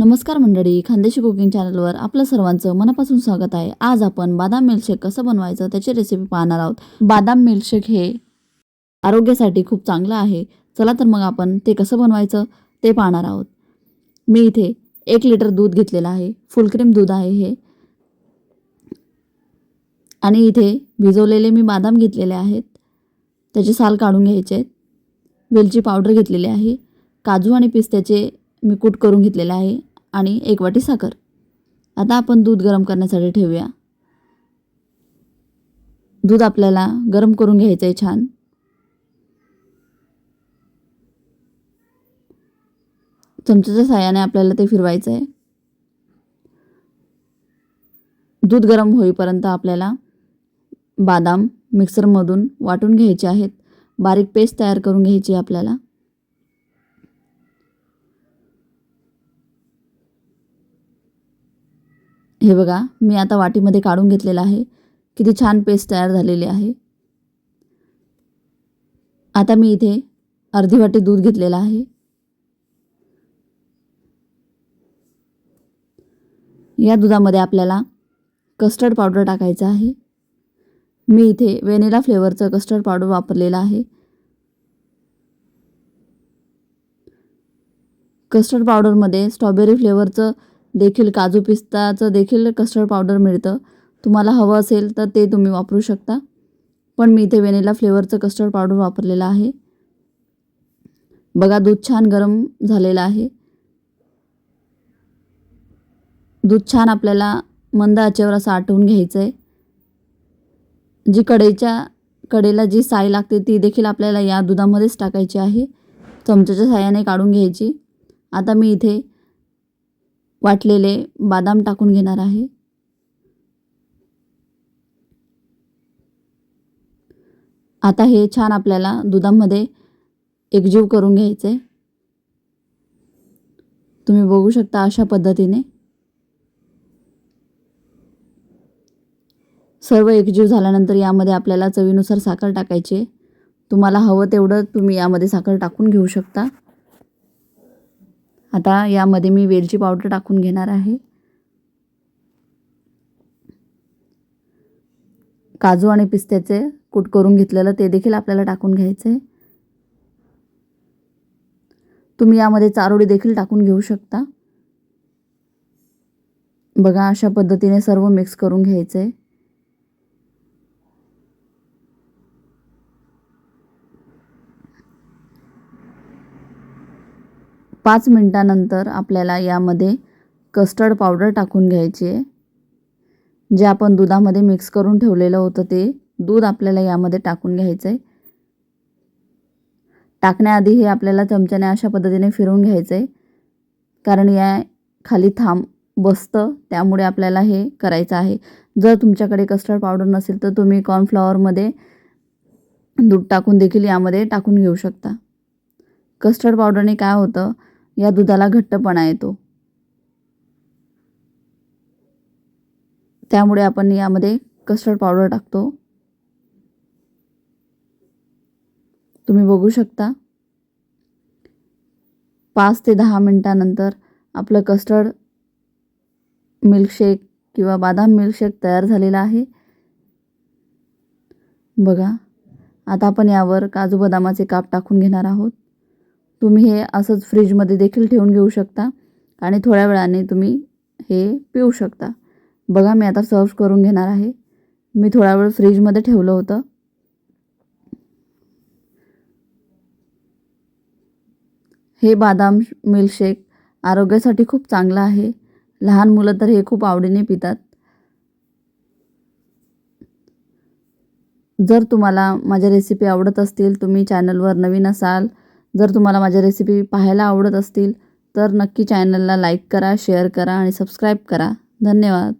नमस्कार मंडळी खानदेशी कुकिंग चॅनलवर आपलं सर्वांचं मनापासून स्वागत आहे. आज आपण बादाम मिल्कशेक कसं बनवायचं त्याची रेसिपी पाहणार आहोत. बादाम मिल्कशेक हे आरोग्यासाठी खूप चांगलं आहे. चला तर मग आपण ते कसं बनवायचं ते पाहणार आहोत. मी इथे एक लिटर दूध घेतलेलं आहे. फुल क्रीम दूध आहे हे. आणि इथे भिजवलेले मी बादाम घेतलेले आहेत. त्याचे साल काढून घ्यायचे आहेत. वेलची पावडर घेतलेली आहे. काजू आणि पिस्त्याचे मी कूट करून घेतलेलं आहे. आणि एक वाटी साखर. आता आपण दूध गरम करण्यासाठी ठेवूया. दूध आपल्याला गरम करून घ्यायचं आहे छान. चमच्याच्या साह्याने आपल्याला ते फिरवायचं आहे. दूध गरम होईपर्यंत आपल्याला बादाम मिक्सरमधून वाटून घ्यायचे आहेत. बारीक पेस्ट तयार करून घ्यायची आहे आपल्याला. हे बघा मी आता वाटीमध्ये काढून घेतलेलं आहे. किती छान पेस्ट तयार झालेली आहे. आता मी इथे अर्धी वाटी दूध घेतलेलं आहे. या दुधामध्ये आपल्याला कस्टर्ड पावडर टाकायचं आहे. मी इथे व्हॅनिला फ्लेवरचं कस्टर्ड पावडर वापरलेलं आहे. कस्टर्ड पावडरमध्ये स्ट्रॉबेरी फ्लेवरचं देखील काजू पिस्ताचं देखील कस्टर्ड पावडर मिळतं. तुम्हाला हवं असेल तर ते तुम्ही वापरू शकता. पण मी इथे वेनेला फ्लेवरचं कस्टर्ड पावडर वापरलेलं आहे. बघा दूध छान गरम झालेलं आहे. दूध छान आपल्याला मंद आचेवर असं आटवून घ्यायचं आहे जी कडेच्या कडेला जी साय लागते ती देखील आपल्याला या दुधामध्येच टाकायची आहे. चमच्याच्या साह्याने काढून घ्यायची. आता मी इथे वाटलेले बादाम टाकून घेणार आहे. आता हे छान आपल्याला दुधामध्ये एकजीव करून घ्यायचं. आहे तुम्ही बघू शकता अशा पद्धतीने. सर्व एकजीव झाल्यानंतर यामध्ये आपल्याला चवीनुसार साखर टाकायची आहे. तुम्हाला हवं तेवढं तुम्ही यामध्ये साखर टाकून घेऊ शकता. आता यामध्ये मी वेलची पावडर टाकून घेणार आहे. काजू आणि पिस्त्याचे कूट करून घेतलेलं ते देखील आपल्याला टाकून घ्यायचं आहे तुम्ही यामध्ये चारोळी देखील टाकून घेऊ शकता. बघा अशा पद्धतीने सर्व मिक्स करून घ्यायचं आहे पाच मिनटानंतर आपल्याला यामध्ये कस्टर्ड पावडर टाकून घ्यायची आहे. जे आपण दुधामध्ये मिक्स करून ठेवलेलं होतं ते दूध आपल्याला यामध्ये टाकून घ्यायचं आहे. टाकण्याआधी हे आपल्याला चमच्याने अशा पद्धतीने फिरून घ्यायचं आहे. कारण या खाली थांब बसतं त्यामुळे आपल्याला हे करायचं आहे. जर तुमच्याकडे कस्टर्ड पावडर नसेल तर तुम्ही कॉर्नफ्लॉवरमध्ये दूध टाकून देखील यामध्ये टाकून घेऊ शकता. कस्टर्ड पावडरने काय होतं या दुधाला घट्टपणा येतो. त्यामुळे आपण यामध्ये कस्टर्ड पावडर टाकतो. तुम्ही बघू शकता. पाच ते दहा मिनटानंतर आपलं कस्टर्ड मिल्कशेक किंवा बादाम मिल्कशेक तयार झालेला आहे. बघा आता आपण यावर काजू बदामाचे काप टाकून घेणार आहोत. तुम्ही हे असंच फ्रीजमध्ये देखील ठेवून घेऊ शकता आणि थोड्या वेळाने तुम्ही हे पिऊ शकता. बघा मी आता सर्व करून घेणार आहे. मी थोडा वेळ फ्रीजमध्ये ठेवलं होतं. हे बादाम मिल्कशेक आरोग्यासाठी खूप चांगलं आहे. लहान मुलं तर हे खूप आवडीने पितात. जर तुम्हाला माझ्या रेसिपी आवडत असतील तुम्ही चॅनलवर नवीन असाल जर तुम्हाला माझ्या रेसिपी पाहायला आवडत असतील तर नक्की चॅनलला लाईक करा शेअर करा आणि सबस्क्राईब करा. धन्यवाद.